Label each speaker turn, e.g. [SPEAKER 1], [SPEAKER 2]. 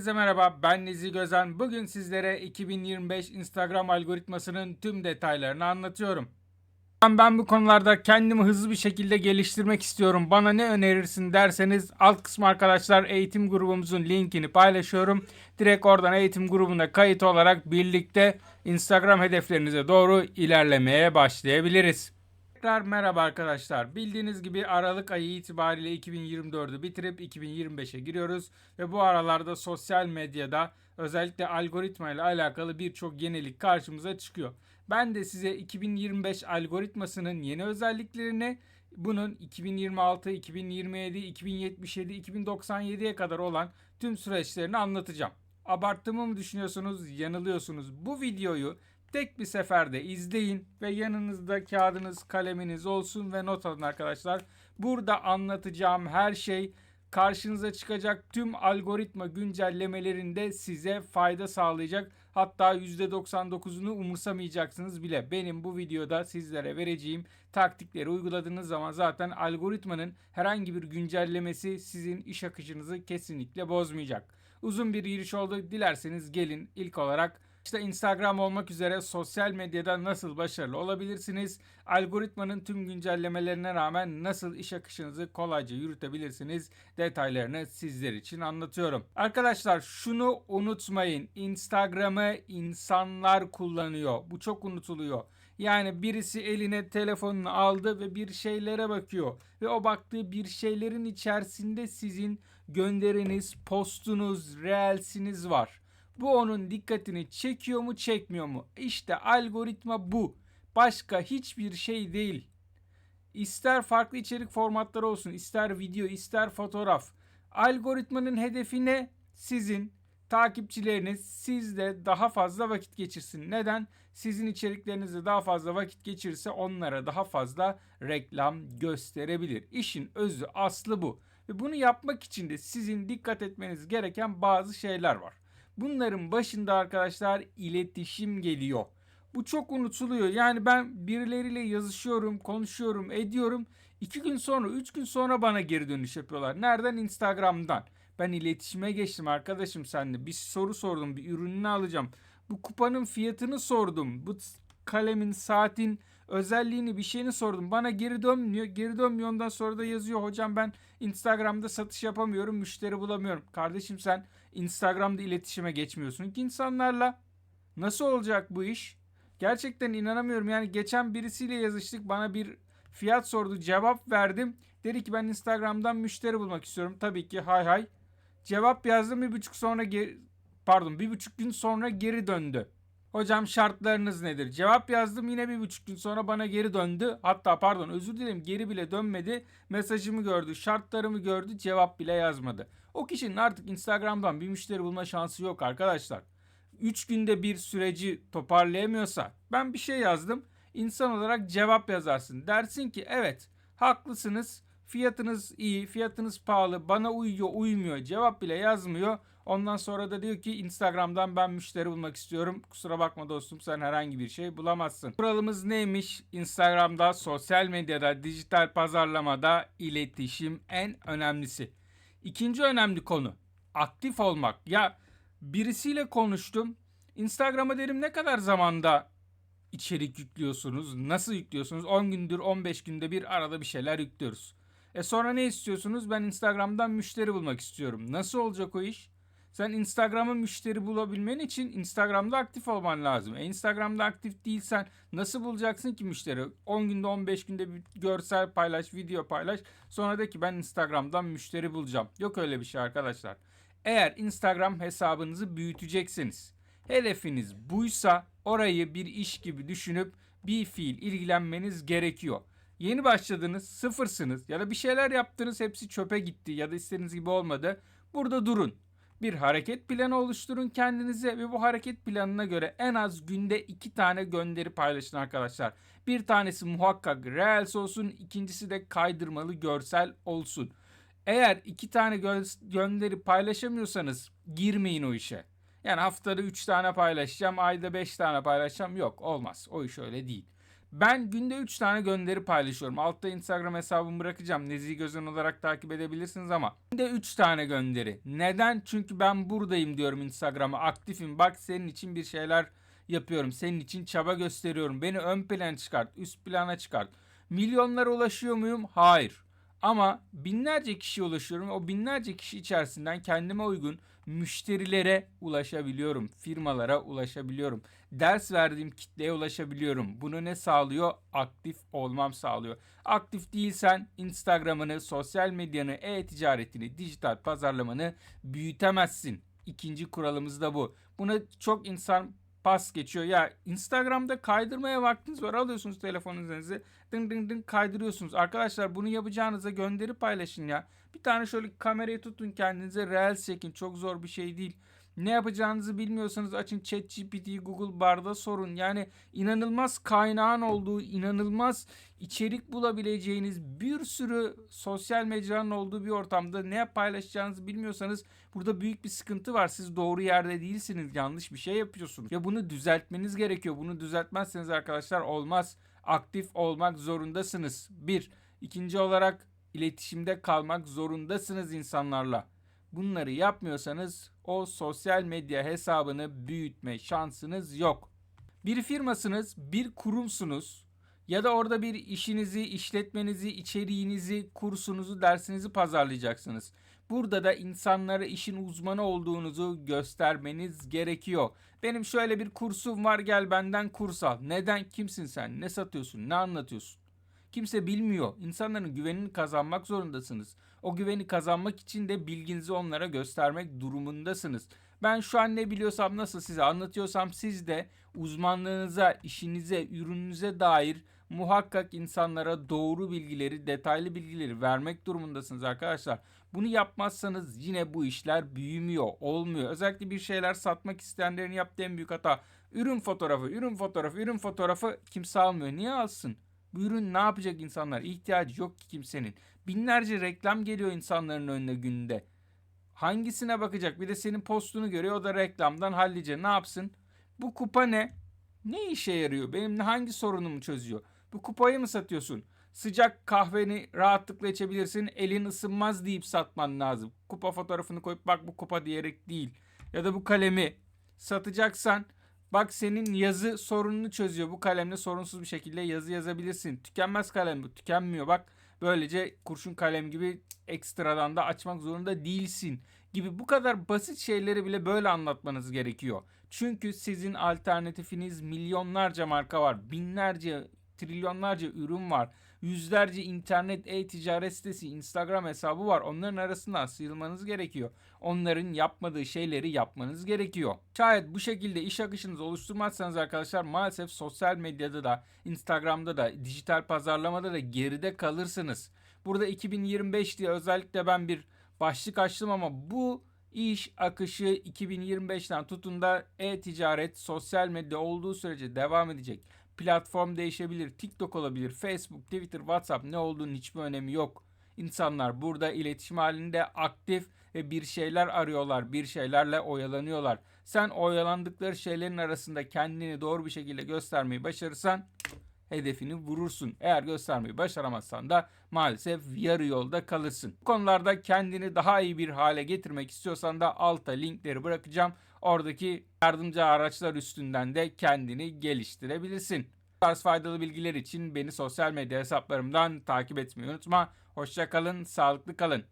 [SPEAKER 1] Herkese merhaba ben Nizi Gözen. Bugün sizlere 2025 Instagram algoritmasının tüm detaylarını anlatıyorum. Ben- Ben bu konularda kendimi hızlı bir şekilde geliştirmek istiyorum. Bana ne önerirsin derseniz alt kısmı arkadaşlar eğitim grubumuzun linkini paylaşıyorum. Direkt oradan eğitim grubuna kayıt olarak birlikte Instagram hedeflerinize doğru ilerlemeye başlayabiliriz. Tekrar merhaba arkadaşlar. Bildiğiniz gibi Aralık ayı itibariyle 2024'ü bitirip 2025'e giriyoruz ve bu aralarda sosyal medyada özellikle algoritma ile alakalı birçok yenilik karşımıza çıkıyor. Ben de size 2025 algoritmasının yeni özelliklerini bunun 2026, 2027, 2077, 2097'ye kadar olan tüm süreçlerini anlatacağım. Abarttığımı mı düşünüyorsunuz? Yanılıyorsunuz. Bu videoyu tek bir seferde izleyin ve yanınızda kağıdınız, kaleminiz olsun ve not alın arkadaşlar. Burada anlatacağım her şey karşınıza çıkacak tüm algoritma güncellemelerinde size fayda sağlayacak. Hatta %99'unu umursamayacaksınız bile. Benim bu videoda sizlere vereceğim taktikleri uyguladığınız zaman zaten algoritmanın herhangi bir güncellemesi sizin iş akışınızı kesinlikle bozmayacak. Uzun bir giriş oldu. Dilerseniz gelin ilk olarak işte Instagram olmak üzere sosyal medyada nasıl başarılı olabilirsiniz? Algoritmanın tüm güncellemelerine rağmen nasıl iş akışınızı kolayca yürütebilirsiniz? Detaylarını sizler için anlatıyorum. Arkadaşlar şunu unutmayın. Instagram'ı insanlar kullanıyor. Bu çok unutuluyor. Yani birisi eline telefonunu aldı ve bir şeylere bakıyor. Ve o baktığı bir şeylerin içerisinde sizin gönderiniz, postunuz, reelsiniz var. Bu onun dikkatini çekiyor mu çekmiyor mu? İşte algoritma bu. Başka hiçbir şey değil. İster farklı içerik formatları olsun, ister video, ister fotoğraf. Algoritmanın hedefi ne? Sizin takipçileriniz sizle daha fazla vakit geçirsin. Neden? Sizin içeriklerinizde daha fazla vakit geçirirse onlara daha fazla reklam gösterebilir. İşin özü aslı bu. Ve bunu yapmak için de sizin dikkat etmeniz gereken bazı şeyler var. Bunların başında arkadaşlar iletişim geliyor. Bu çok unutuluyor. Yani ben birileriyle yazışıyorum, konuşuyorum, ediyorum. İki gün sonra, üç gün sonra bana geri dönüş yapıyorlar. Nereden? Instagram'dan. Ben iletişime geçtim arkadaşım seninle. Bir soru sordum, bir ürününü alacağım. Bu kupanın fiyatını sordum. Bu kalemin, saatin özelliğini, bir şeyini sordum. Bana geri dönmüyor. Geri dönmüyor. Ondan sonra da yazıyor. Hocam ben Instagram'da satış yapamıyorum, müşteri bulamıyorum. Kardeşim sen Instagram'da iletişime geçmiyorsun ki insanlarla. Nasıl olacak bu iş? Gerçekten inanamıyorum. Yani geçen birisiyle yazıştık. Bana bir fiyat sordu. Cevap verdim. Dedi ki ben Instagram'dan müşteri bulmak istiyorum. Tabii ki hay hay. Cevap yazdım bir buçuk sonra geri, pardon bir buçuk gün sonra geri döndü. Hocam şartlarınız nedir? Cevap yazdım yine bir buçuk gün sonra bana geri döndü. Hatta pardon özür dilerim geri bile dönmedi. Mesajımı gördü, şartlarımı gördü, cevap bile yazmadı. O kişinin artık Instagram'dan bir müşteri bulma şansı yok arkadaşlar. 3 günde bir süreci toparlayamıyorsa ben bir şey yazdım. İnsan olarak cevap yazarsın. Dersin ki evet haklısınız. Fiyatınız iyi, fiyatınız pahalı, bana uyuyor, uymuyor. Cevap bile yazmıyor. Ondan sonra da diyor ki Instagram'dan ben müşteri bulmak istiyorum. Kusura bakma dostum sen herhangi bir şey bulamazsın. Kuralımız neymiş? Instagram'da, sosyal medyada, dijital pazarlamada iletişim en önemlisi. İkinci önemli konu aktif olmak. Ya birisiyle konuştum. Instagram'a derim ne kadar zamanda içerik yüklüyorsunuz? Nasıl yüklüyorsunuz? 10 gündür 15 günde bir arada bir şeyler yüklüyoruz. E sonra ne istiyorsunuz? Ben Instagram'dan müşteri bulmak istiyorum. Nasıl olacak o iş? Sen Instagram'a müşteri bulabilmen için Instagram'da aktif olman lazım. E Instagram'da aktif değilsen nasıl bulacaksın ki müşteri? 10 günde 15 günde bir görsel paylaş, video paylaş. Sonra de ki ben Instagram'dan müşteri bulacağım. Yok öyle bir şey arkadaşlar. Eğer Instagram hesabınızı büyüteceksiniz. Hedefiniz buysa orayı bir iş gibi düşünüp bir fiil ilgilenmeniz gerekiyor. Yeni başladınız, sıfırsınız ya da bir şeyler yaptınız hepsi çöpe gitti ya da istediğiniz gibi olmadı. Burada durun. Bir hareket planı oluşturun kendinize ve bu hareket planına göre en az günde iki tane gönderi paylaşın arkadaşlar. Bir tanesi muhakkak Reels olsun, ikincisi de kaydırmalı görsel olsun. Eğer iki tane gö- gönderi paylaşamıyorsanız girmeyin o işe. Yani haftada 3 tane paylaşacağım, ayda 5 tane paylaşacağım. Yok olmaz. O iş öyle değil. Ben günde 3 tane gönderi paylaşıyorum. Altta Instagram hesabımı bırakacağım. Nezih Gözen olarak takip edebilirsiniz ama. Günde 3 tane gönderi. Neden? Çünkü ben buradayım diyorum Instagram'a. Aktifim. Bak senin için bir şeyler yapıyorum. Senin için çaba gösteriyorum. Beni ön plana çıkart. Üst plana çıkart. Milyonlara ulaşıyor muyum? Hayır. Ama binlerce kişiye ulaşıyorum. O binlerce kişi içerisinden kendime uygun müşterilere ulaşabiliyorum. Firmalara ulaşabiliyorum. Ders verdiğim kitleye ulaşabiliyorum. Bunu ne sağlıyor? Aktif olmam sağlıyor. Aktif değilsen Instagram'ını, sosyal medyanı, e-ticaretini, dijital pazarlamanı büyütemezsin. İkinci kuralımız da bu. Buna çok insan pas geçiyor. Ya Instagram'da kaydırmaya vaktiniz var. Alıyorsunuz telefonunuzu dın dın dın kaydırıyorsunuz. Arkadaşlar bunu yapacağınıza gönderi paylaşın ya. Bir tane şöyle kamerayı tutun kendinize reels çekin. Çok zor bir şey değil. Ne yapacağınızı bilmiyorsanız açın ChatGPT'yi Google Bar'da sorun. Yani inanılmaz kaynağın olduğu, inanılmaz içerik bulabileceğiniz bir sürü sosyal mecranın olduğu bir ortamda ne paylaşacağınızı bilmiyorsanız burada büyük bir sıkıntı var. Siz doğru yerde değilsiniz. Yanlış bir şey yapıyorsunuz. Ve bunu düzeltmeniz gerekiyor. Bunu düzeltmezseniz arkadaşlar olmaz. Aktif olmak zorundasınız. Bir. İkinci olarak iletişimde kalmak zorundasınız insanlarla. Bunları yapmıyorsanız o sosyal medya hesabını büyütme şansınız yok. Bir firmasınız, bir kurumsunuz ya da orada bir işinizi, işletmenizi, içeriğinizi, kursunuzu, dersinizi pazarlayacaksınız. Burada da insanlara işin uzmanı olduğunuzu göstermeniz gerekiyor. Benim şöyle bir kursum var gel benden kurs al. Neden? Kimsin sen? Ne satıyorsun? Ne anlatıyorsun? Kimse bilmiyor. İnsanların güvenini kazanmak zorundasınız. O güveni kazanmak için de bilginizi onlara göstermek durumundasınız. Ben şu an ne biliyorsam nasıl size anlatıyorsam siz de uzmanlığınıza, işinize, ürününüze dair muhakkak insanlara doğru bilgileri, detaylı bilgileri vermek durumundasınız arkadaşlar. Bunu yapmazsanız yine bu işler büyümüyor, olmuyor. Özellikle bir şeyler satmak isteyenlerin yaptığı en büyük hata ürün fotoğrafı, ürün fotoğrafı, ürün fotoğrafı kimse almıyor. Niye alsın? Bu ürün ne yapacak insanlar? İhtiyacı yok ki kimsenin. Binlerce reklam geliyor insanların önüne günde. Hangisine bakacak? Bir de senin postunu görüyor o da reklamdan hallice. Ne yapsın? Bu kupa ne? Ne işe yarıyor? Benim hangi sorunumu çözüyor? Bu kupayı mı satıyorsun? Sıcak kahveni rahatlıkla içebilirsin. Elin ısınmaz deyip satman lazım. Kupa fotoğrafını koyup bak bu kupa diyerek değil. Ya da bu kalemi satacaksan Bak senin yazı sorununu çözüyor. Bu kalemle sorunsuz bir şekilde yazı yazabilirsin. Tükenmez kalem bu. Tükenmiyor. Bak böylece kurşun kalem gibi ekstradan da açmak zorunda değilsin gibi bu kadar basit şeyleri bile böyle anlatmanız gerekiyor. Çünkü sizin alternatifiniz milyonlarca marka var. Binlerce trilyonlarca ürün var. Yüzlerce internet e-ticaret sitesi, Instagram hesabı var. Onların arasından sıyrılmanız gerekiyor. Onların yapmadığı şeyleri yapmanız gerekiyor. Şayet bu şekilde iş akışınızı oluşturmazsanız arkadaşlar maalesef sosyal medyada da, Instagram'da da, dijital pazarlamada da geride kalırsınız. Burada 2025 diye özellikle ben bir başlık açtım ama bu iş akışı 2025'ten tutun da e-ticaret, sosyal medya olduğu sürece devam edecek. Platform değişebilir. TikTok olabilir, Facebook, Twitter, WhatsApp ne olduğunun hiçbir önemi yok. İnsanlar burada iletişim halinde aktif ve bir şeyler arıyorlar, bir şeylerle oyalanıyorlar. Sen oyalandıkları şeylerin arasında kendini doğru bir şekilde göstermeyi başarırsan hedefini vurursun. Eğer göstermeyi başaramazsan da maalesef yarı yolda kalırsın. Bu konularda kendini daha iyi bir hale getirmek istiyorsan da alta linkleri bırakacağım. Oradaki yardımcı araçlar üstünden de kendini geliştirebilirsin. Tarz faydalı bilgiler için beni sosyal medya hesaplarımdan takip etmeyi unutma. Hoşça kalın, sağlıklı kalın.